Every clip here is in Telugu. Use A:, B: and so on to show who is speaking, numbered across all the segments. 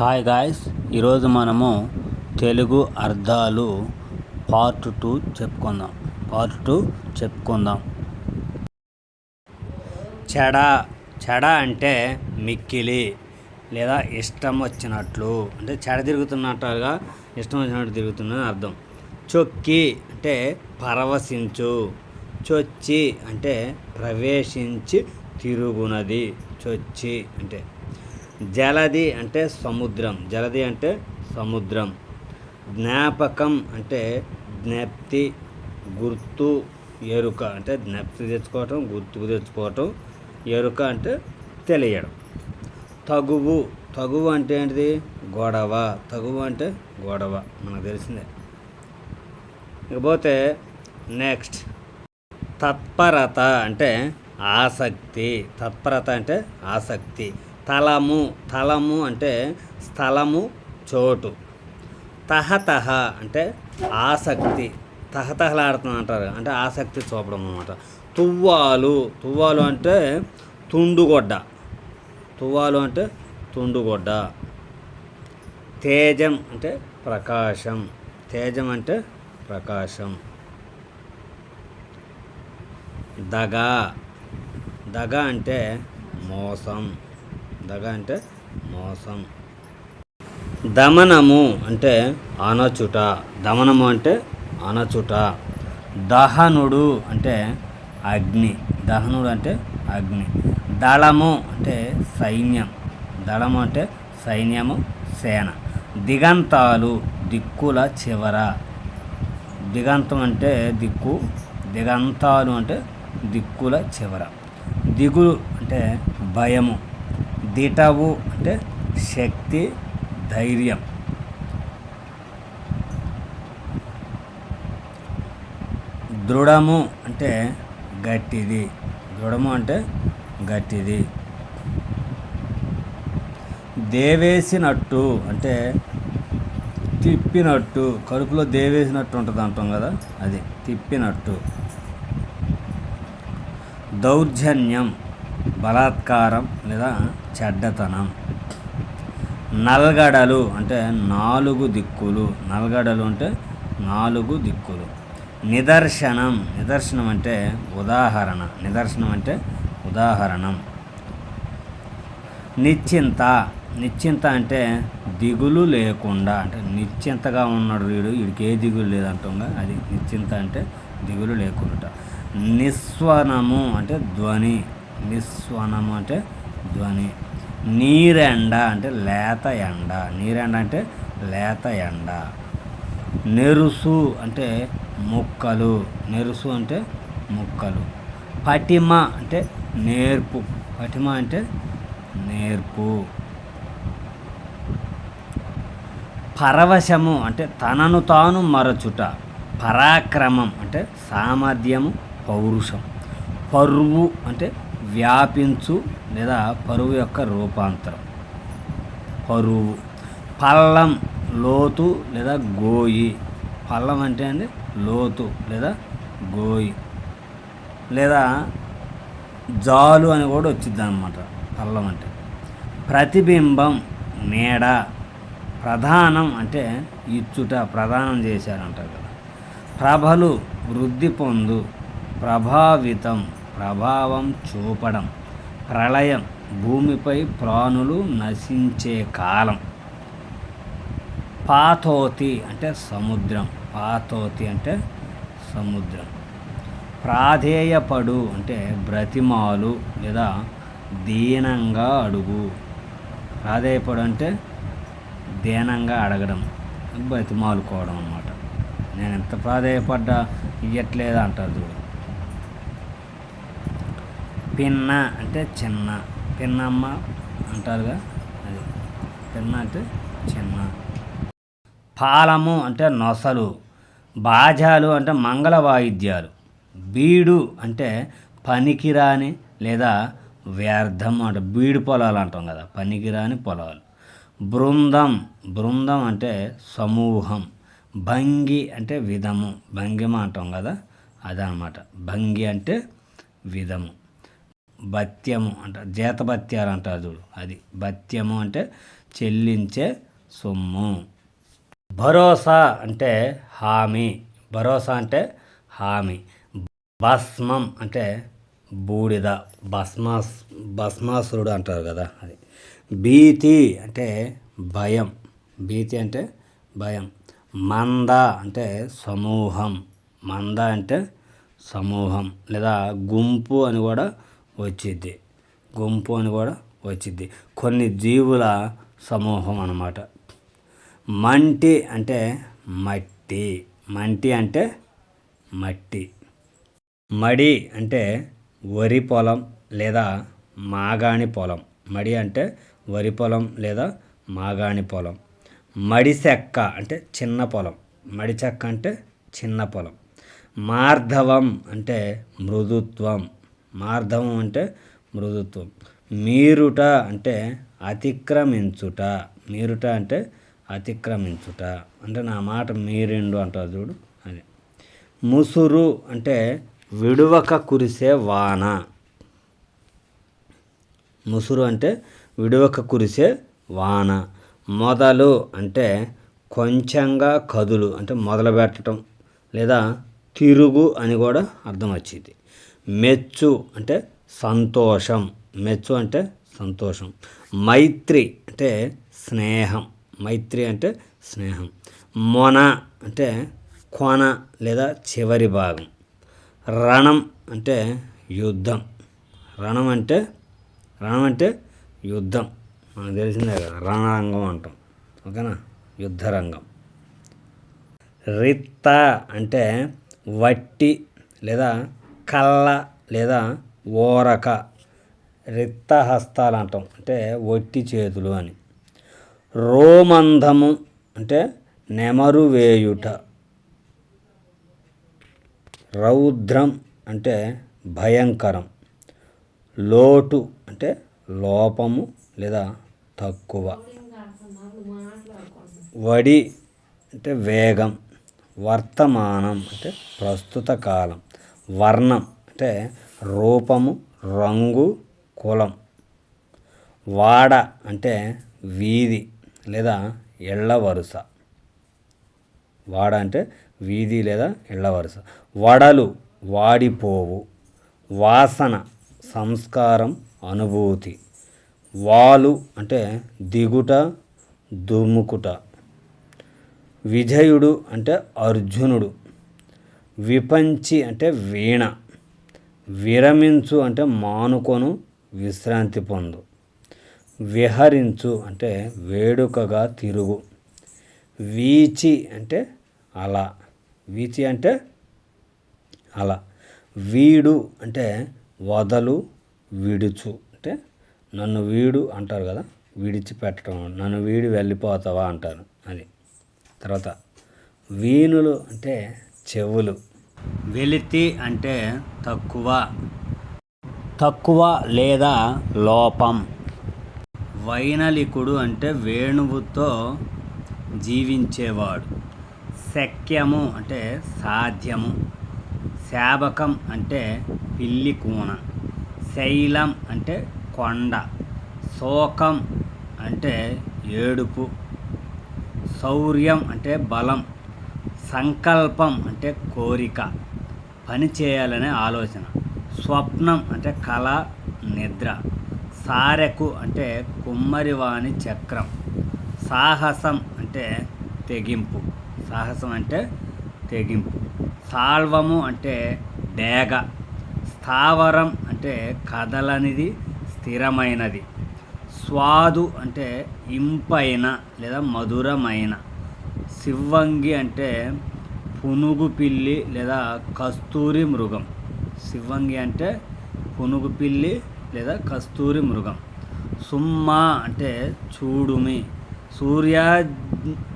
A: హాయ్ గాయస్ ఈరోజు మనము తెలుగు అర్థాలు పార్ట్ టూ చెప్పుకుందాం. పార్ట్ టూ చెప్పుకుందాం. చెడ చెడ అంటే మిక్కిలి లేదా ఇష్టం వచ్చినట్లు. అంటే చెడ తిరుగుతున్నట్టుగా ఇష్టం వచ్చినట్టు తిరుగుతుందని అర్థం. చొక్కి అంటే పరవశించు. చొచ్చి అంటే ప్రవేశించి తిరుగునది. చొచ్చి అంటే జలది అంటే సముద్రం జలది అంటే సముద్రం. జ్ఞాపకం అంటే జ్ఞప్తి గుర్తు ఎరుక అంటే జ్ఞప్తి తెచ్చుకోవటం గుర్తుకు తెచ్చుకోవటం ఎరుక అంటే తెలియడం. తగువు తగువు అంటే ఏంటిది? గొడవ. తగువు అంటే గొడవ మనకు తెలిసిందే. ఇకపోతే నెక్స్ట్ తత్పరత అంటే ఆసక్తి. తత్పరత అంటే ఆసక్తి. తలము తలము అంటే స్థలము చోటు. తహతహ అంటే ఆసక్తి. తహతహలాడుతుంది అంటారు అంటే ఆసక్తి చూపడం అనమాట తువ్వాలు తువ్వాలు అంటే తుండుగొడ్డ. తువ్వాలు అంటే తుండుగొడ్డ. తేజం అంటే ప్రకాశం. తేజం అంటే ప్రకాశం. దగ. దగ అంటే మోసం. దగ అంటే మోసం. దమనము అంటే అనచుట దమనము అంటే అనచుట దహనుడు అంటే అగ్ని. దహనుడు అంటే అగ్ని. దళము అంటే సైన్యం. దళము అంటే సైన్యము సేన. దిగంతాలు దిక్కుల చివర. దిగంతం అంటే దిక్కు. దిగంతాలు అంటే దిక్కుల చివర. దిగులు అంటే భయము. దిటవు అంటే శక్తి ధైర్యం. దృఢము అంటే గట్టిది. దృఢము అంటే గట్టిది. దేవేసినట్టు అంటే తిప్పినట్టు. కడుపులో దేవేసినట్టు ఉంటుంది అంటాం కదా అది తిప్పినట్టు. దౌర్జన్యం. బలాత్కారం లేదా చెడ్డతనం. నల్గడలు అంటే నాలుగు దిక్కులు. నల్గడలు అంటే నాలుగు దిక్కులు. నిదర్శనం. నిదర్శనం అంటే ఉదాహరణ. నిదర్శనం అంటే ఉదాహరణం. నిశ్చింత. నిశ్చింత అంటే దిగులు లేకుండా. అంటే నిశ్చింతగా ఉన్నాడు వీడు. వీడికి ఏ దిగులు లేదంటుంగా అది నిశ్చింత అంటే దిగులు లేకుండా. నిస్వనము అంటే ధ్వని. నిస్వనము అంటే ధ్వని. నీరెండ అంటే లేత ఎండ. నీరెండ అంటే లేత ఎండ. నెరుసు అంటే ముక్కలు. నెరుసు అంటే ముక్కలు. పటిమ అంటే నేర్పు. పటిమ అంటే నేర్పు. పరవశము అంటే తనను తాను మరచుట. పరాక్రమం అంటే సామర్థ్యము పౌరుషం. పరువు అంటే వ్యాపించు లేదా పరువు యొక్క రూపాంతరం. పరువు. పల్లం లోతు లేదా గోయి. పల్లం అంటే అండి లోతు లేదా గోయి. లేదా జాలు అని కూడా వచ్చింది అనమాట పల్లం అంటే. ప్రతిబింబం నీడ ప్రధానం అంటే ఇచ్చుట ప్రధానం చేశారంటారు కదా. ప్రభలు వృద్ధి పొందు ప్రభావితం. ప్రభావం చూపడం ప్రళయం భూమిపై ప్రాణులు నశించే కాలం. పాతోతి అంటే సముద్రం పాతోతి అంటే సముద్రం. ప్రాధేయపడు అంటే బ్రతిమాలు లేదా దీనంగా అడుగు. ప్రాధేయపడు అంటే దీనంగా అడగడం బ్రతిమాలుకోవడం అన్నమాట. నేను ఎంత ప్రాధేయపడ్డా ఇయ్యట్లేదు అంటారు చూడు. పిన్న అంటే చిన్న. పిన్నమ్మ అంటారుగా అది. పిన్న అంటే చిన్న. పాలము అంటే నొసలు. బాజాలు అంటే మంగళ వాయిద్యాలు. బీడు అంటే పనికిరాని లేదా వ్యర్థం అంటే బీడు పొలాలు అంటాం కదా పనికిరాని పొలాలు. బృందం బృందం అంటే సమూహం. భంగి అంటే విధము. భంగిమ అంటాం కదా అదనమాట. భంగి అంటే విధము. భత్యము అంట జీతభత్యాలు అంటారు చూడు. అది భత్యము అంటే చెల్లించే సొమ్ము. భరోసా అంటే హామీ. భరోసా అంటే హామీ. భస్మం అంటే బూడిద. భస్మాస్ భస్మాసురుడు అంటారు కదా అది. భీతి అంటే భయం. భీతి అంటే భయం. మంద అంటే సమూహం. మంద అంటే సమూహం లేదా గుంపు అని కూడా వచ్చిద్ది. గుంపు అని కూడా వచ్చిద్ది. కొన్ని జీవుల సమూహం అన్నమాట. మంటి అంటే మట్టి. మంటి అంటే మట్టి. మడి అంటే వరి పొలం లేదా మాగాణి పొలం. మడి అంటే వరి పొలం లేదా మాగాణి పొలం. మడి చెక్క అంటే చిన్న పొలం. మడి చెక్క అంటే చిన్న పొలం. మార్ధవం అంటే మృదుత్వం. మార్ధవం అంటే మృదుత్వం. మీరుట అంటే అతిక్రమించుట. మీరుట అంటే అతిక్రమించుట. అంటే నా మాట మీరిండు అంటారు చూడు అది ముసురు అంటే విడువక కురిసే వాన. ముసురు అంటే విడువక కురిసే వాన. మొదలు అంటే కొంచెంగా కదులు అంటే మొదలు పెట్టడం లేదా తిరుగు అని కూడా అర్థం వచ్చింది. మెచ్చు అంటే సంతోషం. మెచ్చు అంటే సంతోషం. మైత్రి అంటే స్నేహం. మైత్రి అంటే స్నేహం. మొన అంటే కొన లేదా చివరి భాగం. రణం అంటే యుద్ధం. రణం అంటే రణం అంటే యుద్ధం. మనకు తెలిసిందే కదా రణరంగం అంటాం. ఓకేనా? యుద్ధరంగం. రిత్త అంటే వట్టి లేదా కళ్ళ లేదా ఓరక రిత్తహస్తాలు అంటాం అంటే వట్టి చేతులు అని. రోమంధము అంటే నెమరు వేయుట. రౌద్రం అంటే భయంకరం. లోటు అంటే లోపము లేదా తక్కువ. వడి అంటే వేగం. వర్తమానం అంటే ప్రస్తుత కాలం. వర్ణం అంటే రూపము రంగు కులం. వాడ అంటే వీధి లేదా ఇళ్ళ వరుస. వాడ అంటే వీధి లేదా ఇళ్ళ వరుస. వడలు వాడిపోవు. వాసన సంస్కారం అనుభూతి. వాలు అంటే దిగుట దుముకుట విజయుడు అంటే అర్జునుడు. విపంచి అంటే వీణ. విరమించు అంటే మానుకొను విశ్రాంతి పొందు. విహరించు అంటే వేడుకగా తిరుగు. వీచి అంటే అలా. వీచి అంటే అలా. వీడు అంటే వదలు విడుచు అంటే నన్ను వీడు అంటారు కదా విడిచిపెట్టడం నన్ను వీడి వెళ్ళిపోతావా అంటారు అది తర్వాత వీణులు అంటే చెవులు. వెలితి అంటే తక్కువ. తక్కువ లేదా లోపం. వైనలికుడు అంటే వేణువుతో జీవించేవాడు. శక్యము అంటే సాధ్యము. శాబకం అంటే పిల్లి కూన. శైలం అంటే కొండ. శోకం అంటే ఏడుపు. శౌర్యం అంటే బలం. సంకల్పం అంటే కోరిక. పని చేయాలనే ఆలోచన. స్వప్నం అంటే కళ నిద్ర. సారెకు అంటే కుమ్మరివాణి చక్రం. సాహసం అంటే తెగింపు. సాహసం అంటే తెగింపు. సాల్వము అంటే డేగ. స్థావరం అంటే కదలనిది స్థిరమైనది. స్వాదు అంటే ఇంపైన లేదా మధురమైన. సివ్వంగి అంటే పునుగు పిల్లి లేదా కస్తూరి మృగం. శివంగి అంటే పునుగు పిల్లి లేదా కస్తూరి మృగం. సుమ్మా అంటే చూడుమి. సూర్యా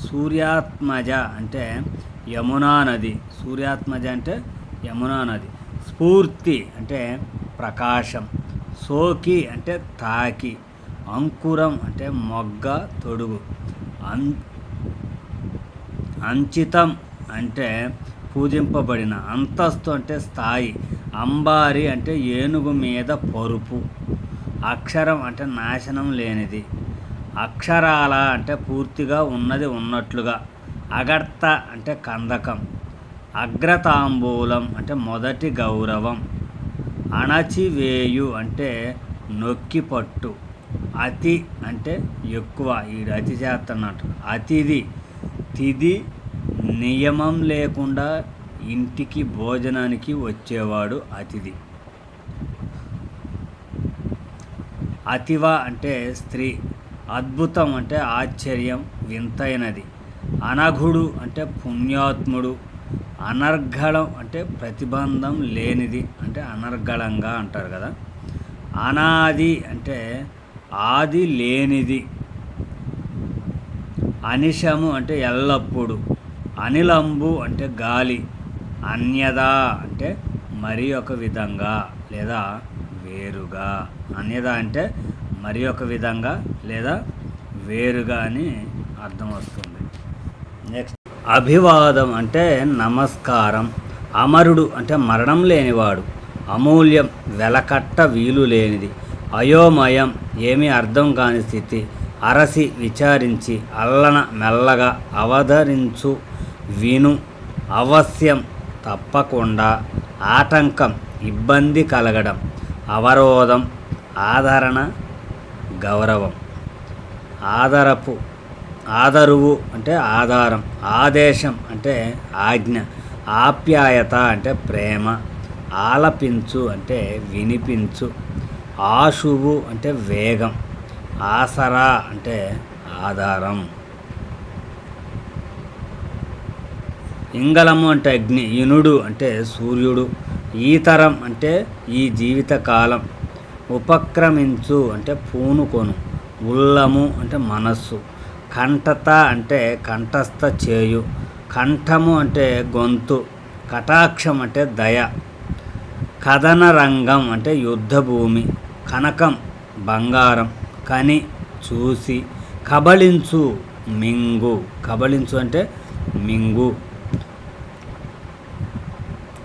A: సూర్యాత్మజ అంటే యమునా నది. సూర్యాత్మజ అంటే యమునా నది. స్ఫూర్తి అంటే ప్రకాశం. సోకి అంటే తాకి. అంకురం అంటే మొగ్గ తొడుగు. అం అంచితం అంటే పూజింపబడిన అంతస్తు అంటే స్థాయి. అంబారి అంటే ఏనుగు మీద పరుపు. అక్షరం అంటే నాశనం లేనిది. అక్షరాల అంటే పూర్తిగా ఉన్నది ఉన్నట్లుగా. అగర్త అంటే కందకం. అగ్రతాంబూలం అంటే మొదటి గౌరవం. అణచివేయు అంటే నొక్కి పట్టు. అతి అంటే ఎక్కువ. ఈ అతి చేస్తున్నట్టు. అతిథి తిది నియమం లేకుండా ఇంటికి భోజనానికి వచ్చేవాడు అతిథి. అతివ అంటే స్త్రీ. అద్భుతం అంటే ఆశ్చర్యం వింతైనది. అనఘుడు అంటే పుణ్యాత్ముడు. అనర్గళం అంటే ప్రతిబంధం లేనిది అంటే అనర్గళంగా అంటారు కదా. అనాది అంటే ఆది లేనిది. అనిశము అంటే ఎల్లప్పుడు. అనిలంబు అంటే గాలి. అన్యదా అంటే మరి ఒక విధంగా లేదా వేరుగా. అన్యదా అంటే మరి ఒక విధంగా లేదా వేరుగా అని అర్థం వస్తుంది. నెక్స్ట్ అభివాదం అంటే నమస్కారం. అమరుడు అంటే మరణం లేనివాడు. అమూల్యం వెలకట్ట వీలు లేనిది. అయోమయం ఏమీ అర్థం కాని స్థితి. అరసి విచారించి అల్లన మెల్లగా అవధరించు విను. అవశ్యం తప్పకుండా ఆటంకం ఇబ్బంది కలగడం అవరోధం ఆదరణ గౌరవం. ఆదరపు ఆదరువు అంటే ఆధారం ఆదేశం అంటే ఆజ్ఞ ఆప్యాయత అంటే ప్రేమ ఆలపించు అంటే వినిపించు ఆశువు అంటే వేగం. ఆసరా అంటే ఆధారం. ఇంగళము అంటే అగ్ని ఇనుడు అంటే సూర్యుడు ఈతరం అంటే ఈ జీవితకాలం ఉపక్రమించు అంటే పూనుకొను ఉల్లము అంటే మనస్సు కంఠత అంటే కంఠస్థ చేయు కంఠము అంటే గొంతు కటాక్షం అంటే దయ కథన రంగం అంటే యుద్ధభూమి కనకం బంగారం. కని చూసి కబళించు మింగు. కబళించు అంటే మింగు.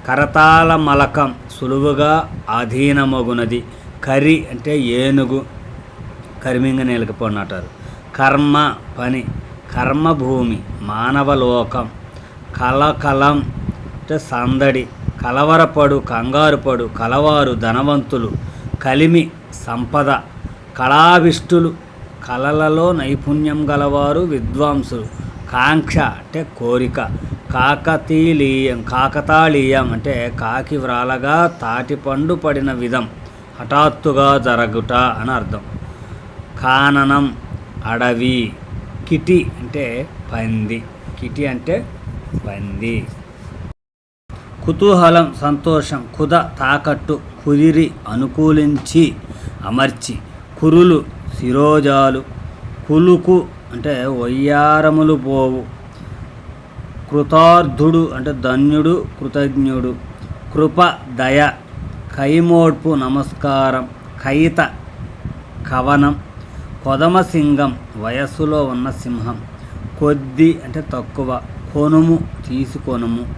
A: కరతాల మలకం సులువుగా అధీనమగునది కరి అంటే ఏనుగు. కరిమింగ నిలకపోనటారు కర్మ పని. కర్మభూమి మానవలోకం కలకలం అంటే సందడి. కలవరపడు కంగారుపడు కలవారు ధనవంతులు. కలిమి సంపద. కళావిష్టులు కళలలో నైపుణ్యం గలవారు విద్వాంసులు. కాంక్ష అంటే కోరిక. కాకతీలీయం కాకతాళీయం అంటే కాకి వ్రాలగా తాటిపండు పడిన విధం హఠాత్తుగా జరగుట అని అర్థం. కాననం అడవి కిటి అంటే పంది. కిటి అంటే పంది. కుతూహలం సంతోషం కుద తాకట్టు కుదిరి అనుకూలించి అమర్చి. కురులు శిరోజాలు. కులుకు అంటే వయ్యారములు పోవు. కృతార్థుడు అంటే ధన్యుడు కృతజ్ఞుడు. కృప దయ కైమోడ్పు నమస్కారం కైత కవనం. కొదమ సింగం వయస్సులో ఉన్న సింహం. కొద్ది అంటే తక్కువ. కొనుము తీసుకొనుము.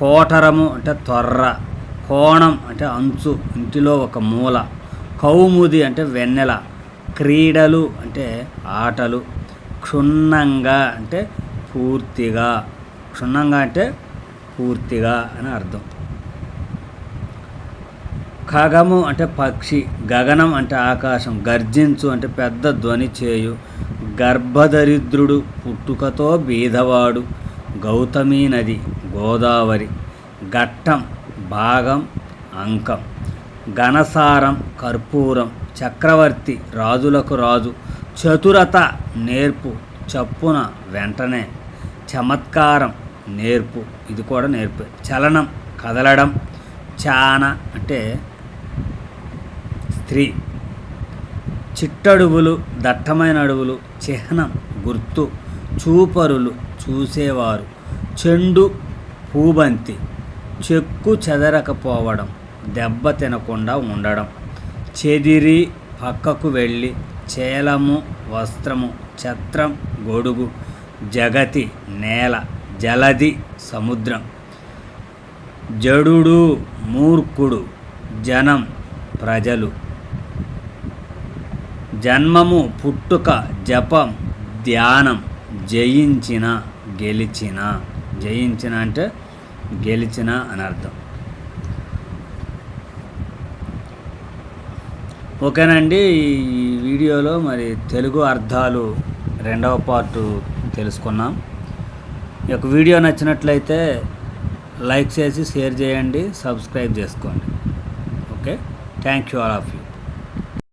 A: కోటరము అంటే తొర్ర. కోణం అంటే అంచు ఇంటిలో ఒక మూల. కౌముది అంటే వెన్నెల క్రీడలు అంటే ఆటలు క్షుణ్ణంగా అంటే పూర్తిగా క్షుణ్ణంగా అంటే పూర్తిగా అని అర్థం. ఖగము అంటే పక్షి గగనం అంటే ఆకాశం గర్జించు అంటే పెద్ద ధ్వని చేయు గర్భదరిద్రుడు పుట్టుకతో బీదవాడు గౌతమీ నది గోదావరి ఘట్టం భాగం అంకం. ఘనసారం కర్పూరం చక్రవర్తి రాజులకు రాజు చతురత నేర్పు చప్పున వెంటనే చమత్కారం నేర్పు ఇది కూడా నేర్పు చలనం కదలడం చాన అంటే స్త్రీ చిట్టడుగులు దట్టమైన అడవులు చిహ్నం గుర్తు చూపరులు చూసేవారు చెండు పూబంతి చెక్కు చెదరకపోవడం దెబ్బ తినకుండా ఉండడం. చెదిరి పక్కకు వెళ్ళి చేలము వస్త్రము ఛత్రం గొడుగు జగతి నేల జలది సముద్రం జడుడు మూర్ఖుడు జనం ప్రజలు. జన్మము పుట్టుక జపం ధ్యానం జయించిన గెలిచిన. జయించిన అంటే గెలిచిన అని అర్థం. ఓకేనండి ఈ వీడియోలో మరి తెలుగు అర్థాలు రెండవ పార్టు తెలుసుకున్నాం. ఈ యొక్క వీడియో నచ్చినట్లయితే లైక్ చేసి షేర్ చేయండి సబ్స్క్రైబ్ చేసుకోండి. Okay thank you all of you.